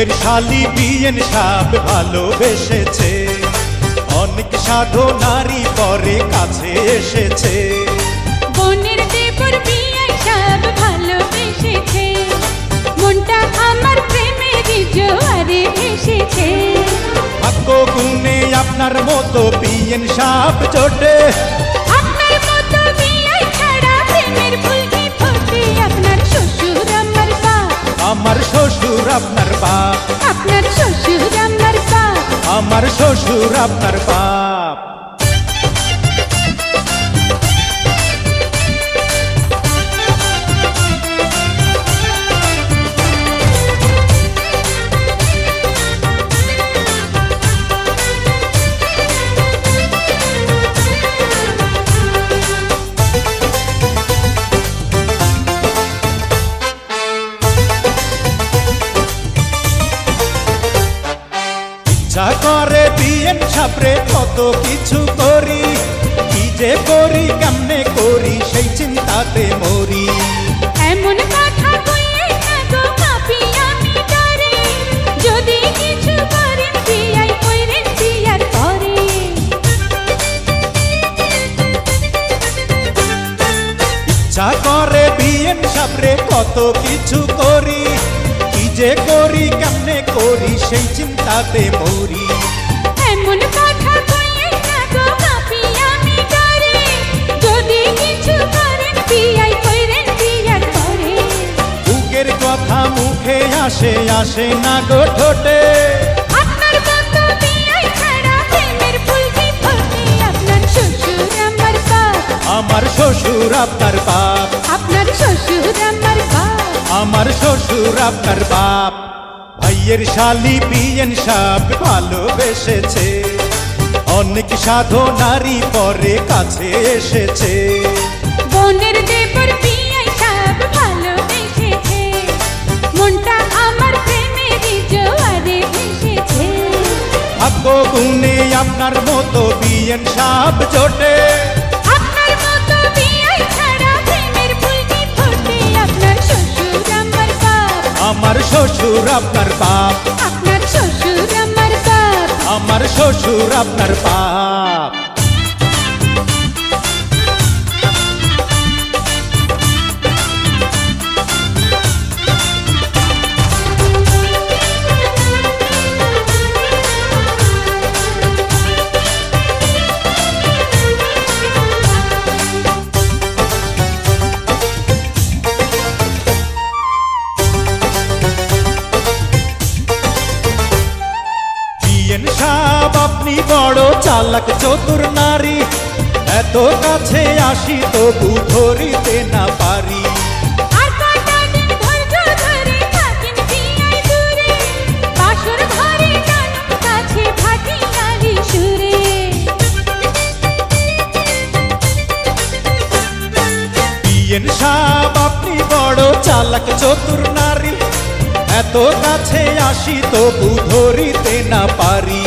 ভাইয়ের শালি বিয়েন সাপ ভালোবেসেছে। অনেক সাধু নারী পরে কাছে এসেছে। বোনের দেবর বিয়ে সব ভালোবেসেছে। মনটা আমার প্রেমের জোয়ারে ভেসেছে। ভাগ্য গুণে আপনার মতো বিয়েন সাপ জোটে আমার শ্বশুর আপনার বাপ আপনার শ্বশুর আমার বাপ আমার শ্বশুর আপনার বাপ। ইচ্ছা করে বিয়েন সাপরে কত কিছু করি। কি যে করি কেমনে করি সেই চিন্তাতে মরি। এমন কথা কইয়ে না গো আমি ডরে। যদি কিছু করেন বিয়াই কইরেন বিয়ার পরে। ইচ্ছা করে বিয়েন সাপরে কত কিছু করি। যে করি কেমনে করি সেই চিন্তাতে মরি। এমন কথা না গো পাপি আমি ডরে যদি কিছু করেন বিয়াই কইরেন বিয়ার পরে বুকের কথা মুখে আসে আসে না গো ঠোঁটে। আমার শ্বশুর আপনার বাপ। আপনার শ্বশুর আমার আমার শ্বশুর আপনার বাপ। ভাইয়ের শালি বিয়েন সাপ ভালোবেসেছে। অনেক সাধু নারী পরে কাছে এসেছে। বোনের দেবর ভালোবেসেছে। মনটা আমার প্রেমের জোয়ারে ভেসেছে। ভাগ্য গুণে আপনার মতো বিয়েন সাপ জোটে। আমার শ্বশুর আপনার বাপ। আপনার শ্বশুর আমার বাপ। আমার শ্বশুর আপনার বাপ। চালাক চতুর নারী। এত কাছে আসি তবু ধরিতে না পারি। সাপ আপনি বড় চালাক চতুর নারী। এত কাছে আসি তবু ধরিতে না পারি।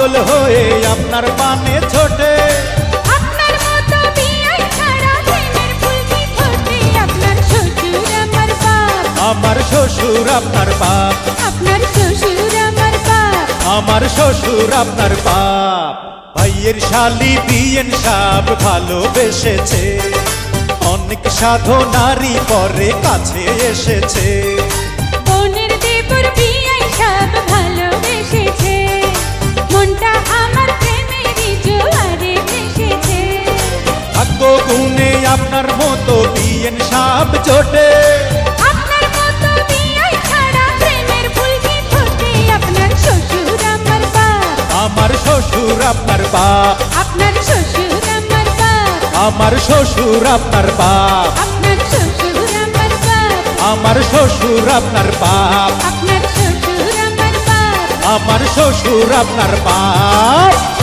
পাগল হয়ে আপনার পানে ছোটে। আমার শ্বশুর আপনার বাপ। আপনার শ্বশুর আমার বাপ। আমার শ্বশুর আপনার বাপ। ভাইয়ের শালি বিয়েন সাপ ভালোবেসেছে। অনেক সাধু নারী পরে কাছে এসেছে। বোনের দেবর বিয়াই সব ভালোবেসেছে। গুণে আপনার মতো বিয়েন সাপ বাপ আমার শ্বশুর আপনার বাপ আপনার শ্বশুর আমার বাপ আমার শ্বশুর আপনার বাপ আপনার শ্বশুর আমার বাপ আমার শ্বশুর আপনার বাপ আপনার শ্বশুর আমার বাপ আমার শ্বশুর আপনার বাপ